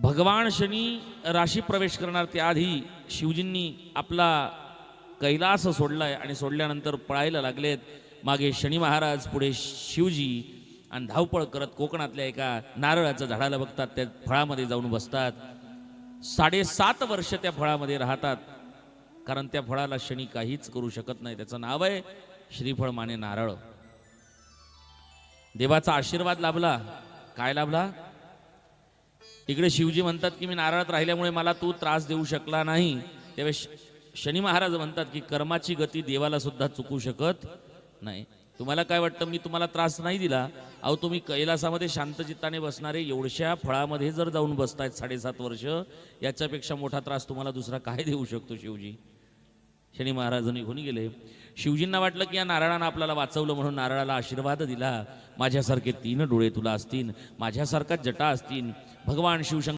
भगवान शनी राशी प्रवेश करणार त्याआधी शिवजींनी आपला कैलास सोडलाय आणि सोडल्यानंतर पळायला लागलेत. मागे शनी महाराज पुढे शिवजी आणि धावपळ करत कोकणातल्या एका नारळाच्या झाडाला बघतात त्या फळामध्ये जाऊन बसतात. साडेसात वर्ष त्या फळामध्ये राहतात. कारण त्या फळाला शनी काहीच करू शकत नाही. त्याचं नाव आहे श्रीफळ माने नारळ. देवाचा आशीर्वाद लाभला. काय लाभला? इकडे शिवजी म्हणतात की मी नारळात राहिल्यामुळे मला तू त्रास देऊ शकला नाही. त्यावेळेस शनी महाराज म्हणतात की कर्माची गती देवाला सुद्धा चुकू शकत नाही. तुम्हाला काय वाटतं? मी तुम्हाला त्रास नाही दिला. अहो तुम्ही कैलासामध्ये शांतचित्ताने बसणारे एवढ्या फळामध्ये जर जाऊन बसतायत साडेसात वर्ष याच्यापेक्षा मोठा त्रास तुम्हाला दुसरा काय देऊ शकतो शिवजी? शनी महाराज निघून गेले शिवजींना वाटलं की या नारळानं आपल्याला वाचवलं म्हणून नारळाला आशीर्वाद दिला. माझ्यासारखे तीन डोळे तुला असतील. माझ्यासारखा जटा असतील. भगवान शिवशंकर